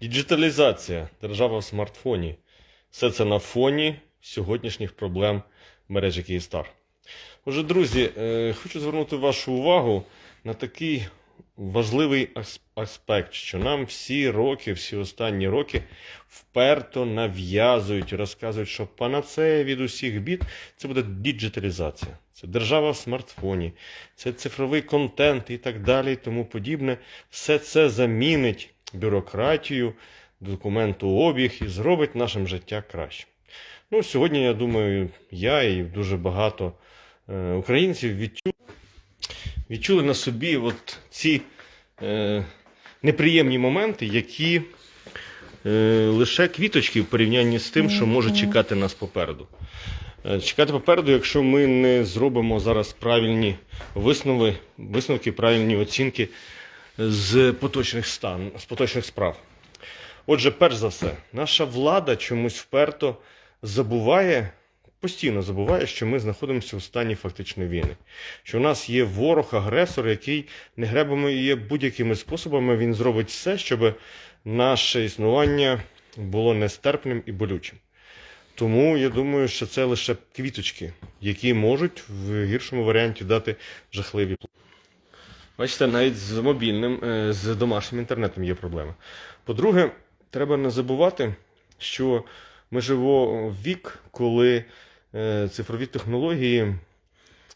Діджиталізація, держава в смартфоні. Все це на фоні сьогоднішніх проблем мережі Київстар. Отже, друзі, е, хочу звернути вашу увагу на такий важливий аспект, що нам всі роки, всі останні роки вперто нав'язують, розказують, що панацея від усіх бід це буде діджиталізація. Це держава в смартфоні, це цифровий контент і так далі, і тому подібне. Все це замінить бюрократію, документообіг і зробить нашим життя краще. Ну, сьогодні, я думаю, я і дуже багато е, українців відчули, відчули на собі от ці е, неприємні моменти, які е, лише квіточки в порівнянні з тим, що може чекати нас попереду. Е, Чекати попереду, якщо ми не зробимо зараз правильні виснови, висновки, правильні оцінки з поточних стан, з поточних справ. Отже, перш за все, наша влада чомусь вперто забуває, постійно забуває, що ми знаходимося в стані фактичної війни. Що у нас є ворог-агресор, який не гребує будь-якими способами. Він зробить все, щоб наше існування було нестерпним і болючим. Тому я думаю, що це лише квіточки, які можуть в гіршому варіанті дати жахливі. Бачите, навіть з мобільним, е, з домашнім інтернетом є проблема. По-друге, треба не забувати, що ми живемо в вік, коли е, цифрові технології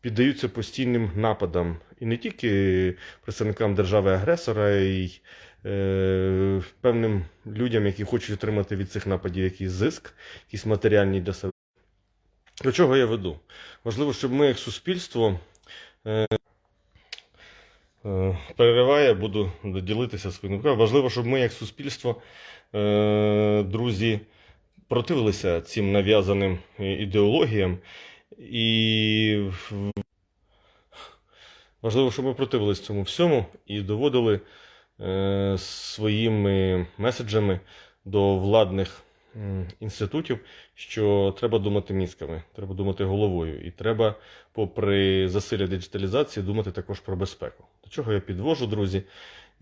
піддаються постійним нападам. І не тільки представникам держави-агресора, й е, певним людям, які хочуть отримати від цих нападів якийсь зиск, якийсь матеріальний для себе. До чого я веду? Важливо, щоб ми, як суспільство, перериває, буду ділитися своїм думками. Важливо, щоб ми, як суспільство, е, друзі, противилися цим нав'язаним ідеологіям. І важливо, щоб ми противилися цьому всьому і доводили е, своїми меседжами до владних інститутів, що треба думати мізками, треба думати головою. І треба, попри засилля диджиталізації, думати також про безпеку. Чого я підвожу, друзі?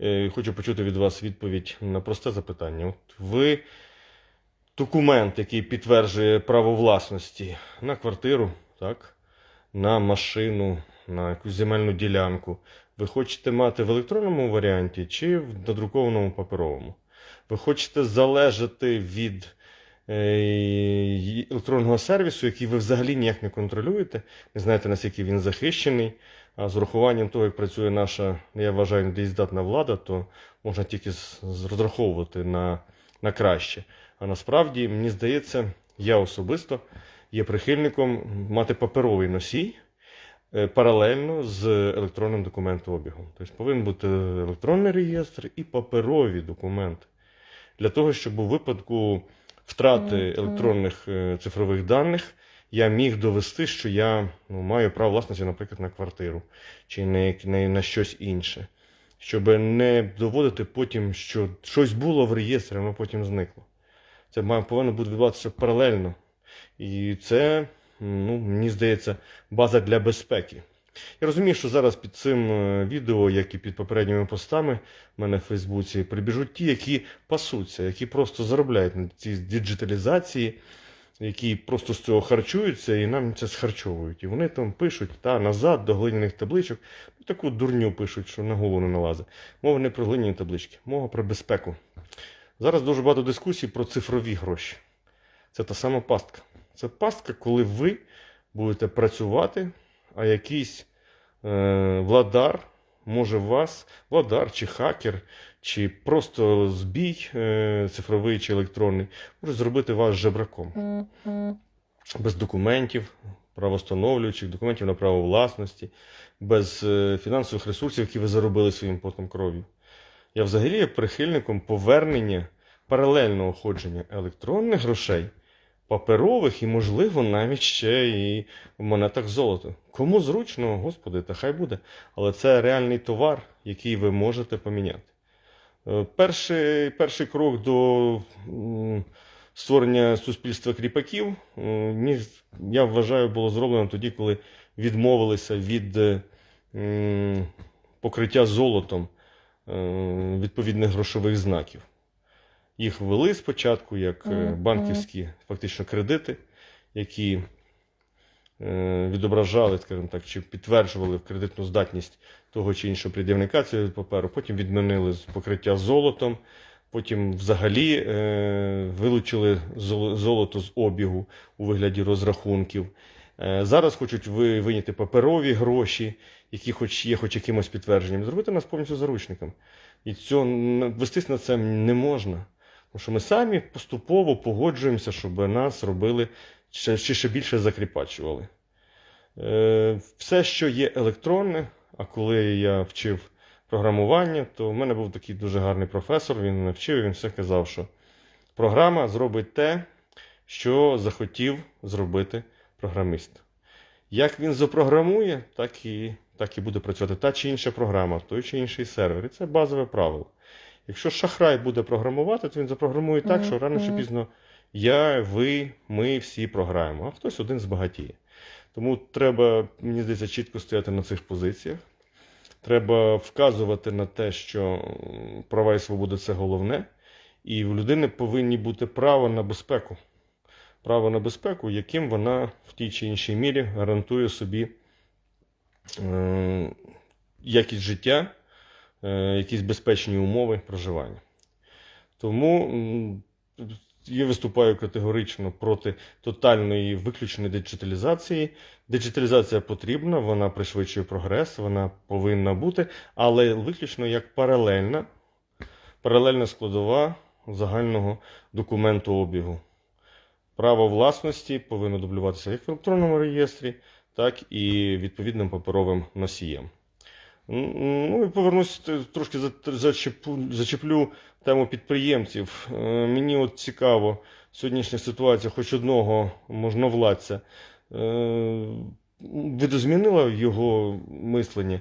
Е, Хочу почути від вас відповідь на просте запитання. От ви документ, який підтверджує право власності на квартиру, так, на машину, на якусь земельну ділянку. Ви хочете мати в електронному варіанті чи в надрукованому паперовому? Ви хочете залежати від е, електронного сервісу, який ви взагалі ніяк не контролюєте, не знаєте, наскільки він захищений. А з урахуванням того, як працює наша, я вважаю, недієздатна влада, то можна тільки розраховувати на, на краще. А насправді, мені здається, я особисто є прихильником мати паперовий носій е, паралельно з електронним документообігом. Тобто повинен бути електронний реєстр і паперові документи. Для того, щоб у випадку втрати електронних е, цифрових даних я міг довести, що я ну, маю право власності, наприклад, на квартиру чи на, на, на щось інше. Щоб не доводити потім, що щось було в реєстрі, воно потім зникло. Це повинно бути відбуватися паралельно. І це, ну, мені здається, база для безпеки. Я розумію, що зараз під цим е, відео, як і під попередніми постами в мене в Фейсбуці, прибіжуть ті, які пасуться, які просто заробляють на цій діджиталізації, які просто з цього харчуються і нам це схарчовують. І вони там пишуть та назад до глиняних табличок. Ну, таку дурню пишуть, що на голову не налазить. Мова не про глиняні таблички, мова про безпеку. Зараз дуже багато дискусій про цифрові гроші. Це та сама пастка. Це пастка, коли ви будете працювати, а якийсь е, владар може вас, владар чи хакер, чи просто збій е, цифровий чи електронний, може зробити вас жебраком. Без документів, правостановлюючих, документів на право власності, без е, фінансових ресурсів, які ви заробили своїм потом кров'ю. Я взагалі є прихильником повернення паралельного ходження електронних грошей, паперових і, можливо, навіть ще і в монетах золота. Кому зручно, господи, та хай буде. Але це реальний товар, який ви можете поміняти. Е, Перший, перший крок до створення суспільства кріпаків, е, я вважаю, було зроблено тоді, коли відмовилися від е, покриття золотом відповідних грошових знаків. Їх ввели спочатку як е, банківські фактично кредити, які е, відображали, скажімо так, чи підтверджували кредитну здатність того чи іншого пред'явника цього паперу. Потім відмінили покриття золотом, потім взагалі е, вилучили золото з обігу у вигляді розрахунків. Е, Зараз хочуть ви- вийняти паперові гроші, які хоч є хоч якимось підтвердженням, зробити нас повністю заручником. І цього вестись на це не можна. Що ми самі поступово погоджуємося, щоб нас робили ще, ще, більше закріпачували. Е, все, що є електронне, а коли я вчив програмування, то в мене був такий дуже гарний професор, він мене вчив, і він все казав, що програма зробить те, що захотів зробити програміст. Як він запрограмує, так і, так і буде працювати та чи інша програма, той чи інший сервер. І це базове правило. Якщо шахрай буде програмувати, то він запрограмує так, що рано чи пізно я, ви, ми всі програємо, а хтось один збагатіє. Тому треба, мені здається, чітко стояти на цих позиціях. Треба вказувати на те, що права і свободи це головне, і в людини повинні бути право на безпеку. Право на безпеку, яким вона в тій чи іншій мірі гарантує собі е, якість життя, якісь безпечні умови проживання. Тому я виступаю категорично проти тотальної виключеної диджиталізації. Диджиталізація потрібна, вона пришвидшує прогрес, вона повинна бути, але виключно як паралельна, паралельна складова загального документу обігу. Право власності повинно дублюватися як в електронному реєстрі, так і відповідним паперовим носієм. Ну і повернусь трошки зачеплю, зачеплю тему підприємців. Е, Мені от цікаво сьогоднішня ситуація, хоч одного можновладця, е, видозмінила його мислення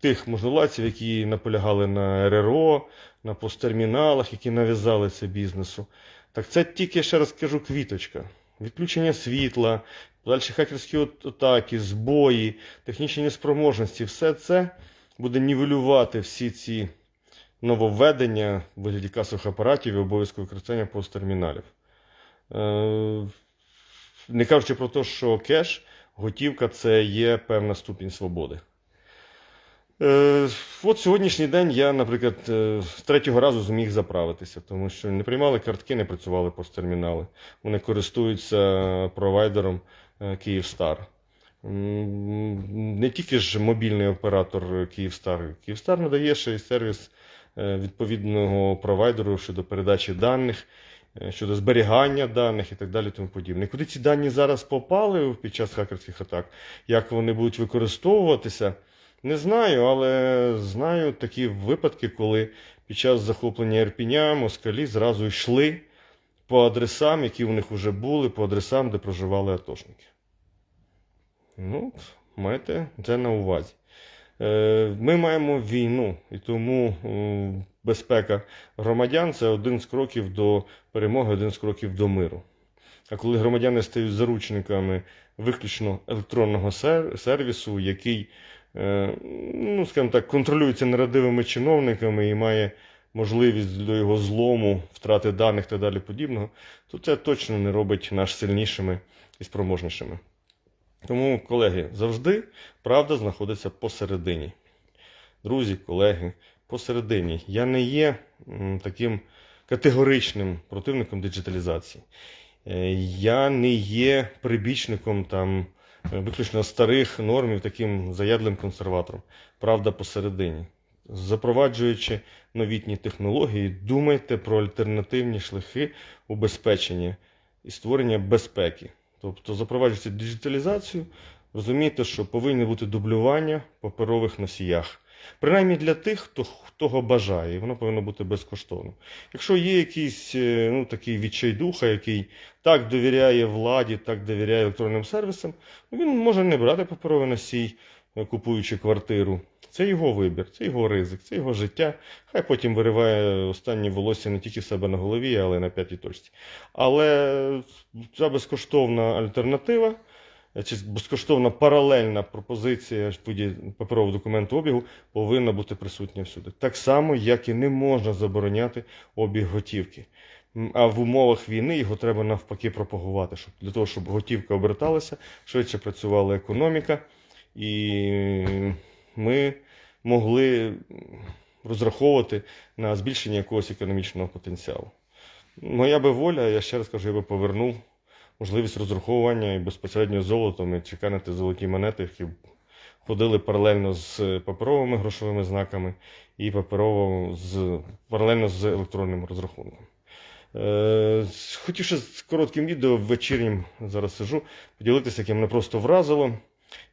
тих можновладців, які наполягали на РРО, на посттерміналах, які нав'язали це бізнесу. Так це тільки, ще раз кажу, квіточка. Відключення світла, подальші хакерські атаки, збої, технічні неспроможності, все це буде нівелювати всі ці нововведення в вигляді касових апаратів і обов'язкове використання посттерміналів. Е, Не кажучи про те, що кеш, готівка це є певна ступінь свободи. Е, От сьогоднішній день я, наприклад, е, з третього разу зміг заправитися, тому що не приймали картки, не працювали посттермінали. Вони користуються провайдером Київстар. Не тільки ж мобільний оператор Київстар. Київстар надає ще й сервіс е, відповідного провайдеру щодо передачі даних, е, щодо зберігання даних і так далі. Тому подібне. Куди ці дані зараз попали під час хакерських атак, як вони будуть використовуватися, не знаю, але знаю такі випадки, коли під час захоплення Ірпіня москалі зразу йшли по адресам, які у них вже були, по адресам, де проживали атошники. Ну, от, маєте це на увазі. Е, Ми маємо війну, і тому м, безпека громадян це один з кроків до перемоги, один з кроків до миру. А коли громадяни стають заручниками виключно електронного сер- сервісу, який, е, ну, скажімо так, контролюється нерадивими чиновниками і має можливість до його злому, втрати даних та далі подібного, то це точно не робить нас сильнішими і спроможнішими. Тому, колеги, завжди правда знаходиться посередині. Друзі, колеги, посередині. Я не є таким категоричним противником диджиталізації. Е, Я не є прибічником там е, виключно старих нормів, таким заядлим консерватором. Правда посередині. Запроваджуючи новітні технології, думайте про альтернативні шляхи убезпечення і створення безпеки. Тобто, запроваджуючи диджиталізацію, розумійте, що повинні бути дублювання паперових носіях. Принаймні для тих, хто того бажає, і воно повинно бути безкоштовно. Якщо є якийсь е, ну, такий відчайдуха, який так довіряє владі, так довіряє електронним сервісам, ну, він може не брати паперовий носій, е, купуючи квартиру. Це його вибір, це його ризик, це його життя. Хай потім вириває останні волосся не тільки в себе на голові, але й на п'ятій точці. Але ця безкоштовна альтернатива, е, чи безкоштовна паралельна пропозиція паперового документу обігу повинна бути присутня всюди. Так само, як і не можна забороняти обіг готівки. А в умовах війни його треба навпаки пропагувати, щоб для того, щоб готівка оберталася, швидше працювала економіка, і ми могли розраховувати на збільшення якогось економічного потенціалу. Моя би воля, я ще раз кажу, я би повернув можливість розраховування і безпосередньо золотом і чеканити золоті монети, які б ходили паралельно з паперовими грошовими знаками і паперово з паралельно з електронним розрахунком. Е, хотів ще з коротким відео вечірнім зараз сижу, поділитися, яке мене просто вразило.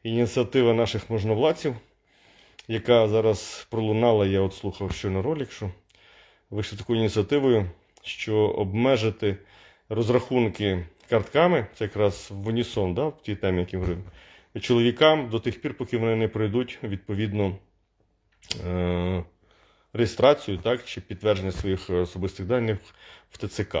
Ініціатива наших можновладців, яка зараз пролунала, я от слухав щойно ролик, що вийшли такою ініціативою, що обмежити розрахунки картками, це якраз в унісон, да, в тій темі, які говорив, чоловікам до тих пір, поки вони не пройдуть відповідно е, реєстрацію так, чи підтвердження своїх особистих даних в ТЦК.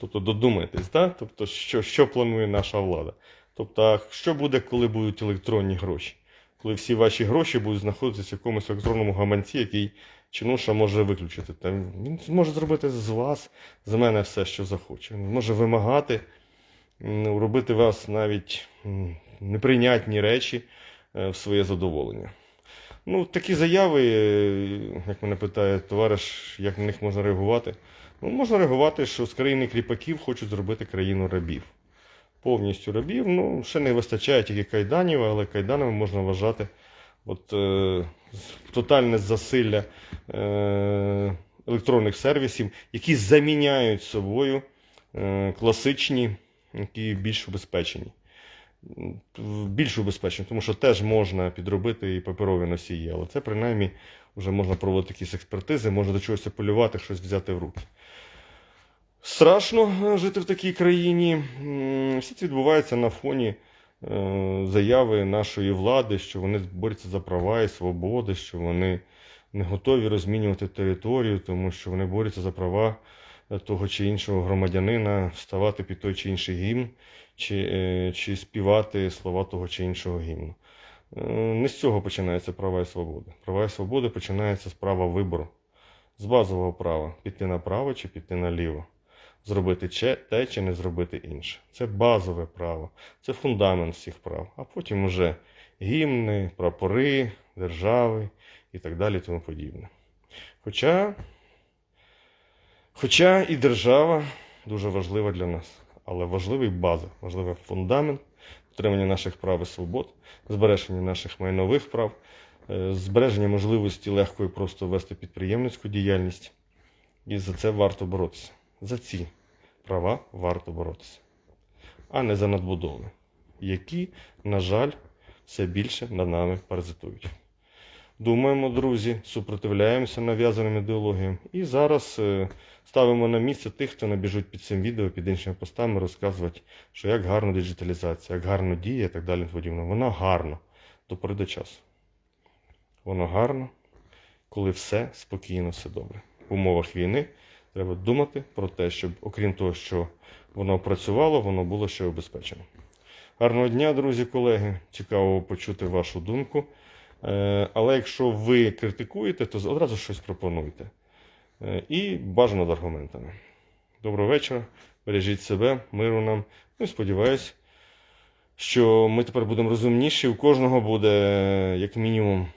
Тобто додумайтесь, да? тобто, що, що планує наша влада. Тобто, що буде, коли будуть електронні гроші? Коли всі ваші гроші будуть знаходитися в якомусь електронному гаманці, який чинуша може виключити. Там він зможе зробити з вас, з мене все, що захоче. Він може вимагати, робити вас навіть неприйнятні речі е, в своє задоволення. Ну, такі заяви, е, як мене питає товариш, як на них можна реагувати. Ну, можна реагувати, що з країни кріпаків хочуть зробити країну рабів. Повністю рабів. Ну, ще не вистачає тільки кайданів, але кайданами можна вважати от, е, тотальне засилля е, електронних сервісів, які заміняють собою е, класичні, які більш убезпечені. Більш убезпечені, тому що теж можна підробити і паперові носії, але це принаймні вже можна проводити якісь експертизи, можна до чогось апелювати, щось взяти в руки. Страшно е, жити в такій країні. Все це відбувається на фоні е, заяви нашої влади, що вони борються за права і свободи, що вони не готові розмінювати територію, тому що вони борються за права е, того чи іншого громадянина вставати під той чи інший гімн, чи, е, чи співати слова того чи іншого гімну. Не з цього починаються права і свободи. Права і свободи починаються з права вибору, з базового права піти направо чи піти наліво зробити че- те чи не зробити інше. Це базове право, це фундамент всіх прав. А потім уже гімни, прапори, держави і так далі, тому подібне. Хоча, хоча і держава дуже важлива для нас, але важливий база, важливий фундамент дотримання наших прав і свобод, збереження наших майнових прав, е, збереження можливості легко і просто вести підприємницьку діяльність. І за це варто боротися. За ці права варто боротися, а не за надбудови, які, на жаль, все більше над нами паразитують. Думаємо, друзі, супротивляємося нав'язаним ідеологіям і зараз е, ставимо на місце тих, хто набіжуть під цим відео, під іншими постами, розказувати, що як гарно диджиталізація, як гарно діє і так далі. подібне. Вона гарно до пори до часу. Воно гарно, коли все спокійно, все добре. В умовах війни треба думати про те, щоб, окрім того, що воно працювало, воно було ще обезпечено. Гарного дня, друзі, колеги. Цікаво почути вашу думку. Е, Але якщо ви критикуєте, то одразу щось пропонуйте. Е, І бажано з аргументами. Доброго вечора, бережіть себе, миру нам. Ну і сподіваюсь, що ми тепер будемо розумніші. У кожного буде, як мінімум,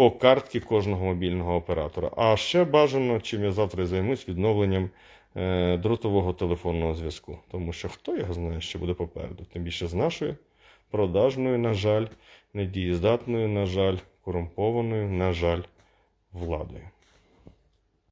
по картці кожного мобільного оператора. А ще бажано, чим я завтра займусь відновленням е, дротового телефонного зв'язку. Тому що хто його знає, що буде попереду. Тим більше з нашою продажною, на жаль, недієздатною, на жаль, корумпованою, на жаль, владою.